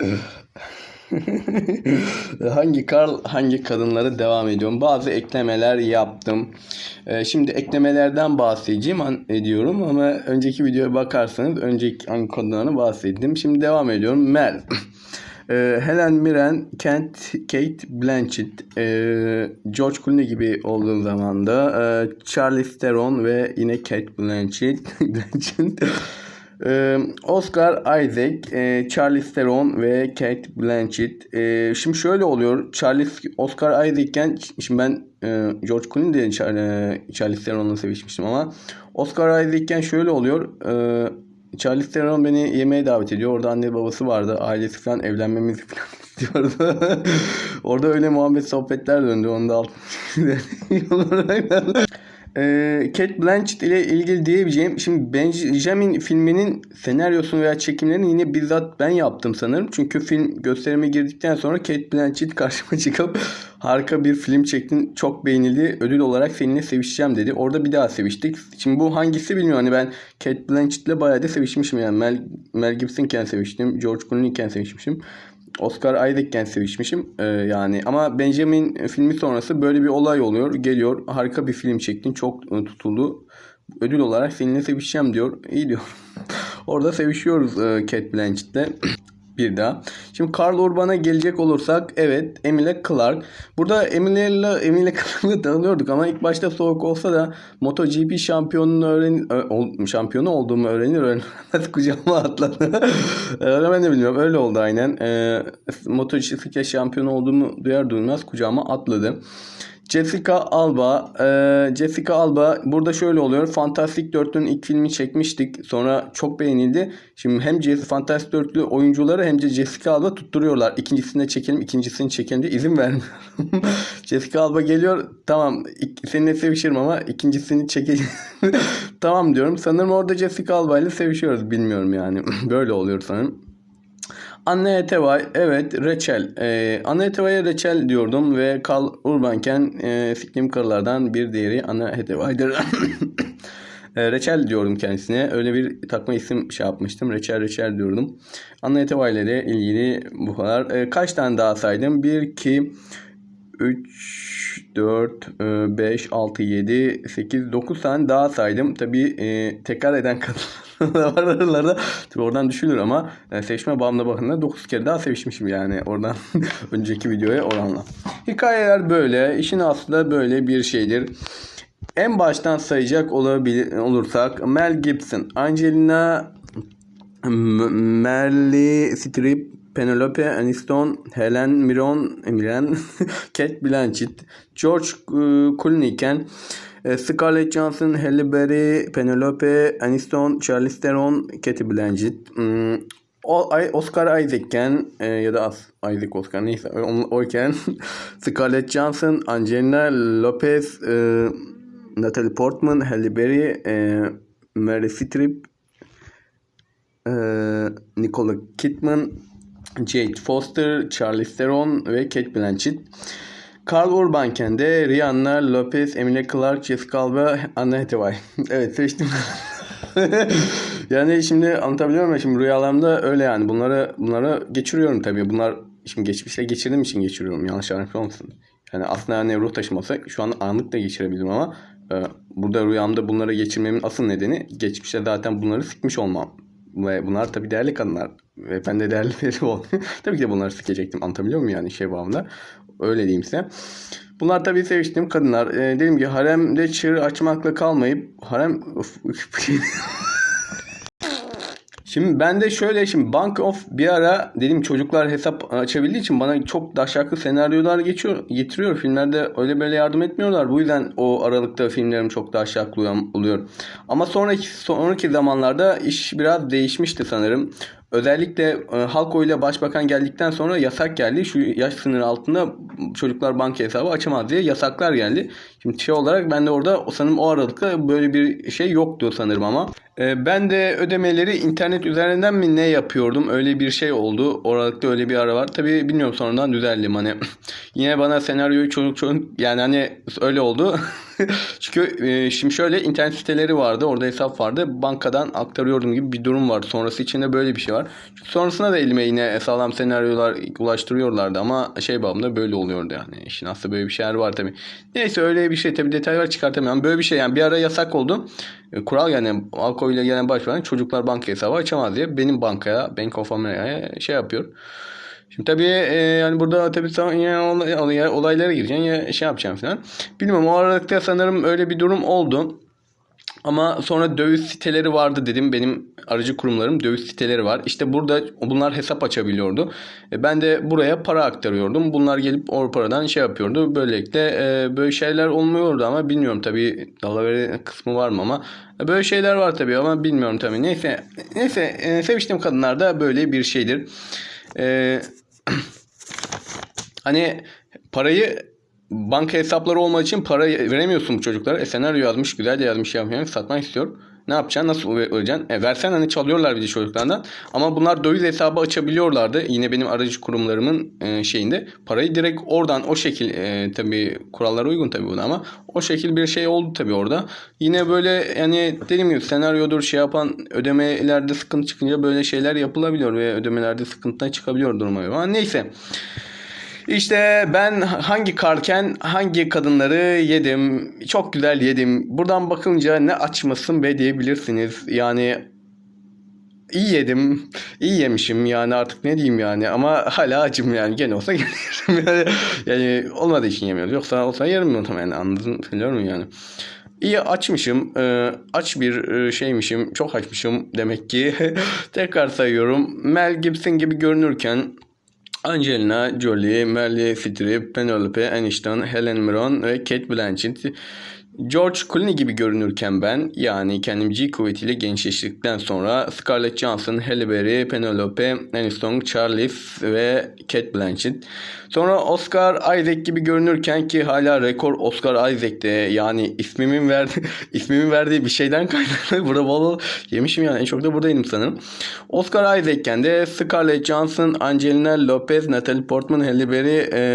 hangi Karl hangi kadınları devam ediyorum. Bazı eklemeler yaptım. Ee, şimdi eklemelerden bahsedeceğim an- ediyorum ama önceki videoya bakarsanız önceki hangi kadınlarını bahsettim. Şimdi devam ediyorum. Mel. Ee, Helen Mirren, Kent, Kate Blanchett, ee, George Clooney gibi olduğu zaman da ee, Charlize Theron ve yine Kate Blanchett. Blanchett. Ee, Oscar Isaac, e, Charlize Theron ve Kate Blanchett. Ee, şimdi şöyle oluyor. Charlize Oscar Isaac'ken şimdi ben e, George Clooney Char, e, Charlize Theron'la sevişmiştim ama Oscar Isaac'ken şöyle oluyor. E, Charlize Theron beni yemeğe davet ediyor. Orada anne babası vardı. Ailesi falan evlenmemizi falan istiyordu. Orada öyle muhabbet sohbetler döndü. Onu da alt ee, Kate Blanchett ile ilgili diyebileceğim şimdi Benjamin filminin senaryosunu veya çekimlerini yine bizzat ben yaptım sanırım. Çünkü film gösterime girdikten sonra Kate Blanchett karşıma çıkıp harika bir film çektin çok beğenildi ödül olarak seninle sevişeceğim dedi. Orada bir daha seviştik. Şimdi bu hangisi bilmiyorum. Hani ben Kate Blanchett ile bayağı da sevişmişim yani. Mel, Mel Gibson'ken seviştim. George Clooney'ken sevişmişim. Oscar Isaac'ken sevişmişim. Ee, yani ama Benjamin filmi sonrası böyle bir olay oluyor. Geliyor harika bir film çektin. Çok e, tutuldu. Ödül olarak seninle sevişeceğim diyor. İyi diyor. Orada sevişiyoruz e, Kate Blanchett'le. Bir daha. Şimdi Karl Urban'a gelecek olursak evet Emile Clark. Burada Emile ile Emile Clark'la tanıyorduk ama ilk başta soğuk olsa da MotoGP şampiyonunu öğren şampiyonu olduğumu öğrenir öğrenmez kucağıma atladı. Ben bilmiyorum. Öyle oldu aynen. E, MotoGP şampiyonu olduğumu duyar duymaz kucağıma atladı. Jessica Alba. e, Jessica Alba burada şöyle oluyor. Fantastic Dörtlü'nün ilk filmi çekmiştik. Sonra çok beğenildi. Şimdi hem Fantastic Dörtlü oyuncuları hem de Jessica Alba tutturuyorlar. İkincisini de çekelim, ikincisini çekelim diye izin vermiyorum. Jessica Alba geliyor. Tamam seninle sevişirim ama ikincisini çekeceğim. tamam diyorum. Sanırım orada Jessica Alba ile sevişiyoruz. Bilmiyorum yani. Böyle oluyor sanırım. Anne Etevay, evet Reçel. Ee, Anne Etevay'a Reçel diyordum ve Karl Urbanken e, siklim karılardan bir diğeri Anne Etevay'dır. E, Reçel diyordum kendisine. Öyle bir takma isim şey yapmıştım. Reçel Reçel diyordum. Anne Etevay ile ilgili bu kadar. E, kaç tane daha saydım? 1, 2, 3, 4, 5, 6, 7, 8, 9 tane daha saydım. Tabii e, tekrar eden kadınlar var aralarında. Tabii oradan düşülür ama e, sevişme bağımlı bakımında 9 kere daha sevişmişim yani oradan önceki videoya oranla. Hikayeler böyle. işin aslı da böyle bir şeydir. En baştan sayacak olabilir, olursak Mel Gibson, Angelina M- Meryl Streep, Penelope Aniston, Helen Mirren, Mirren, Kate Blanchett, George e, Clooney'ken e, Scarlett Johansson, Halle Berry, Penelope Aniston, Charlize Theron, Kate Blanchett, hmm, Oscar Isaac'ken e, ya da Isaac Oscar neyse oyken Scarlett Johansson, Angelina Lopez, Natalie Portman, Halle Berry, Meryl Streep, Nicole Kidman, Jade Foster, Charlize Theron ve Kate Blanchett. Karl Urbanken de Rihanna, Lopez, Emilia Clarke, Jessica Alba, Anna Hathaway. evet seçtim. yani şimdi anlatabiliyor muyum? Şimdi rüyalarımda öyle yani. Bunları bunları geçiriyorum tabii. Bunlar şimdi geçmişte geçirdiğim için geçiriyorum. Yanlış anlaşılmasın. Yani aslında yani ruh taşıması şu an anlık da geçirebilirim ama e, burada rüyamda bunları geçirmemin asıl nedeni geçmişte zaten bunları sıkmış olmam. Ve bunlar tabii değerli kadınlar. Ve ben de değerli biri oldum. tabii ki de bunları sikecektim. Anlatabiliyor muyum yani şey bağımda? Öyle diyeyim size. Bunlar tabii seviştiğim kadınlar. E, dedim ki haremde çığır açmakla kalmayıp harem... Şimdi ben de şöyle şimdi Bank of bir ara dedim çocuklar hesap açabildiği için bana çok daşaklı senaryolar geçiyor, getiriyor. Filmlerde öyle böyle yardım etmiyorlar. Bu yüzden o aralıkta filmlerim çok daşaklı oluyor. Ama sonraki sonraki zamanlarda iş biraz değişmişti sanırım. Özellikle e, Halko ile Başbakan geldikten sonra yasak geldi. Şu yaş sınırı altında çocuklar banka hesabı açamaz diye yasaklar geldi. Şimdi şey olarak ben de orada sanırım o aralıkta böyle bir şey yoktu sanırım ama. Ee, Ben de ödemeleri internet üzerinden mi ne yapıyordum? Öyle bir şey oldu. Oralıkta öyle bir ara var. Tabii bilmiyorum sonradan düzeldim hani. Yine bana senaryoyu çocuk çocuk yani hani öyle oldu. Çünkü e, şimdi şöyle internet siteleri vardı. Orada hesap vardı. Bankadan aktarıyordum gibi bir durum vardı. Sonrası içinde böyle bir şey var. Çünkü sonrasında da elime yine sağlam senaryolar ulaştırıyorlardı ama şey babında böyle oluyordu yani. İşin aslında böyle bir şeyler var tabii. Neyse öyle bir şey tabii detaylar çıkartamıyorum. Böyle bir şey yani bir ara yasak oldu. E, Kural yani alkol ile gelen başbakan çocuklar banka hesabı açamaz diye benim bankaya Bank of America'ya şey yapıyor. Şimdi tabii e, yani burada tabii sen ya olay- olaylara gireceksin ya şey yapacaksın falan. Bilmiyorum o aralıkta sanırım öyle bir durum oldu. Ama sonra döviz siteleri vardı dedim. Benim aracı kurumlarım döviz siteleri var. İşte burada bunlar hesap açabiliyordu. E, Ben de buraya para aktarıyordum. Bunlar gelip o paradan şey yapıyordu. Böylelikle e, böyle şeyler olmuyordu ama bilmiyorum tabii dalavere kısmı var mı ama e, böyle şeyler var tabii ama bilmiyorum tabii. Neyse neyse seviştiğim kadınlar da böyle bir şeydir. E, hani parayı banka hesapları olmadığı için para veremiyorsun bu çocuklara. E, senaryo yazmış, güzel de yazmış, yapmış, satmak istiyor. Ne yapacaksın? Nasıl vereceksin? E, versen hani çalıyorlar de çocuklardan. Ama bunlar döviz hesabı açabiliyorlardı. Yine benim aracı kurumlarımın e, şeyinde. Parayı direkt oradan o şekil e, tabii kurallara uygun tabii buna ama o şekil bir şey oldu tabii orada. Yine böyle yani dediğim gibi senaryodur şey yapan ödemelerde sıkıntı çıkınca böyle şeyler yapılabiliyor ve ödemelerde sıkıntıdan çıkabiliyor duruma. Ama neyse. İşte ben hangi karken hangi kadınları yedim. Çok güzel yedim. Buradan bakınca ne açmasın be diyebilirsiniz. Yani iyi yedim. iyi yemişim yani artık ne diyeyim yani. Ama hala acım yani. Gene olsa gene yerim. Yani, yani olmadığı için yemiyoruz. Yoksa olsa yerim muhtemelen. Anladın söylüyorum yani. İyi açmışım. Ee, aç bir e, şeymişim. Çok açmışım demek ki. Tekrar sayıyorum. Mel Gibson gibi görünürken Angelina Jolie, Meryl Streep, Penelope Aniston, Helen Mirren ve Kate Blanchett. George Clooney gibi görünürken ben yani kendim G kuvvetiyle gençleştikten sonra Scarlett Johansson, Halle Berry, Penelope Aniston, Charlize ve Kate Blanchett. Sonra Oscar Isaac gibi görünürken ki hala rekor Oscar Isaac'te yani ismimin verdiği ismimin verdiği bir şeyden kaynaklı burada bol bol yemişim yani en çok da buradaydım sanırım. Oscar Isaac'ken de Scarlett Johansson, Angelina Lopez, Natalie Portman, Halle Berry, e,